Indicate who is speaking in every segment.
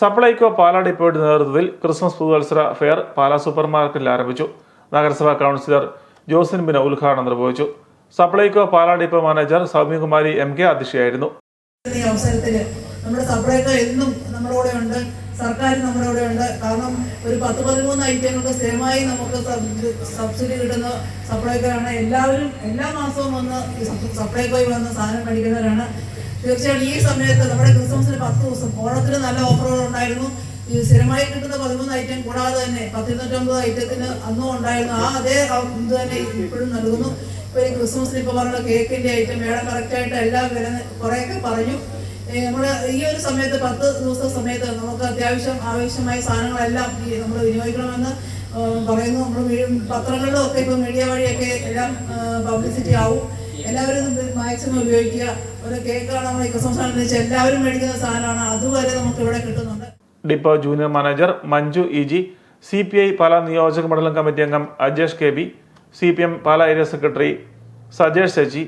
Speaker 1: സപ്ലൈകോ പാലാ ഡിപ്പോയുടെ നേതൃത്വത്തിൽ ക്രിസ്മസ് പുതുവത്സര fair Pala super മാർക്കറ്റിൽ ആരംഭിച്ചു. നഗരസഭാ കൗൺസിലർ ജോസിൻ ബിന ഉദ്ഘാടനം നിർവഹിച്ചു. Supplyco Pala depot manager Soumyakumari M K അധ്യക്ഷയായിരുന്നു.
Speaker 2: ഈ അവസരത്തിൽ നമ്മുടെ സപ്ലൈകോ എന്നും നമ്മുടെ ഉണ്ട് സർക്കാർ നമ്മുടെ ഉണ്ട്. കാരണം ഒരു പത്ത് പതിമൂന്ന് ഐറ്റങ്ങൾക്ക് സ്ഥിരമായി നമുക്ക് സബ്സിഡി കിട്ടുന്ന സപ്ലൈകോ ആണ്. എല്ലാവരും എല്ലാ മാസവും വന്ന് സപ്ലൈകോയിൽ വന്ന് സാധനം മേടിക്കുന്നവരാണ്. തീർച്ചയായും ഈ സമയത്ത് നമ്മുടെ ക്രിസ്മസിന് പത്ത് ദിവസം ഓണത്തിന് നല്ല ഓഫറുകൾ ഉണ്ടായിരുന്നു. സ്ഥിരമായി കിട്ടുന്ന പതിമൂന്ന് ഐറ്റം കൂടാതെ തന്നെ പത്തിരുന്നൂറ്റമ്പത് ഐറ്റത്തിന് അന്നും ഉണ്ടായിരുന്നു ആ അതേ ഇത് തന്നെ ഇപ്പോഴും നൽകുന്നു. ഇപ്പൊ ഈ ക്രിസ്മസിന് ഇപ്പൊ പറഞ്ഞ കേക്കിന്റെ ഐറ്റം വേണം കറക്റ്റായിട്ട് എല്ലാം വില കുറെയൊക്കെ പറഞ്ഞു. നമ്മുടെ ഈ ഒരു സമയത്ത് പത്ത് ദിവസ സമയത്ത് നമുക്ക് അത്യാവശ്യം ആവശ്യമായ സാധനങ്ങളെല്ലാം ഈ നമ്മൾ വിനിയോഗിക്കണമെന്ന് പറയുന്നു. നമ്മൾ പത്രങ്ങളിലും ഒക്കെ ഇപ്പൊ മീഡിയ വഴിയൊക്കെ എല്ലാം പബ്ലിസിറ്റി ആവും. എല്ലാവരും മാക്സിമം ഉപയോഗിക്കുക. ഒരു കേക്കാണ് നമ്മൾ ക്രിസ്മസ് അനുസരിച്ച് എല്ലാവരും മേടിക്കുന്ന സാധനമാണ്. അതുവരെ നമുക്ക് ഇവിടെ കിട്ടുന്നുണ്ട്.
Speaker 1: Depot junior manager Manju E G C P I Pala നിയോജക മണ്ഡലം കമ്മിറ്റി അംഗം Ajesh K B C P M Pala area secretary Sajesh Sasi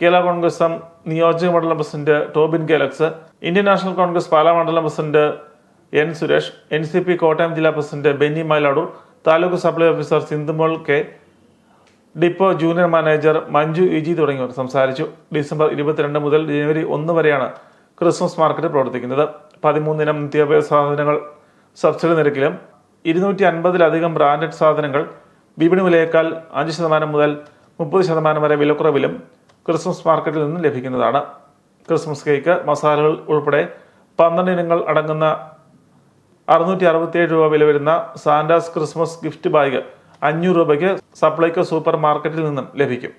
Speaker 1: Kerala Congress M നിയോജക മണ്ഡലം president Tobin Kalex Indian National Congress Pala മണ്ഡലം president N Suresh N C P Kottayam ജില്ലാ president Benny Mailadoor taluk supply officer Sindhumol K depot junior manager Manju E G തുടങ്ങിയവർ സംസാരിച്ചു. December ഇരുപത്തിരണ്ട് മുതൽ ജനുവരി ഒന്ന് വരെയാണ് ക്രിസ്മസ് മാർക്കറ്റ് പ്രവർത്തിക്കുന്നത്. പതിമൂന്നിനം നിത്യോപയോഗ സാധനങ്ങൾ സബ്സിഡി നിരക്കിലും ഇരുന്നൂറ്റി അൻപതിലധികം ബ്രാൻഡഡ് സാധനങ്ങൾ വിപണി വിലയേക്കാൾ അഞ്ച് ശതമാനം മുതൽ മുപ്പത് ശതമാനം വരെ വിലക്കുറവിലും ക്രിസ്മസ് മാർക്കറ്റിൽ നിന്നും ലഭിക്കുന്നതാണ്. ക്രിസ്മസ് കേക്ക് മസാലകൾ ഉൾപ്പെടെ പന്ത്രണ്ട് ഇനങ്ങൾ അടങ്ങുന്ന അറുന്നൂറ്റി അറുപത്തിയേഴ് രൂപ വില വരുന്ന സാന്റാസ് ക്രിസ്മസ് ഗിഫ്റ്റ് ബാഗ് അഞ്ഞൂറ് രൂപയ്ക്ക് സപ്ലൈകോ സൂപ്പർ മാർക്കറ്റിൽ നിന്നും ലഭിക്കും.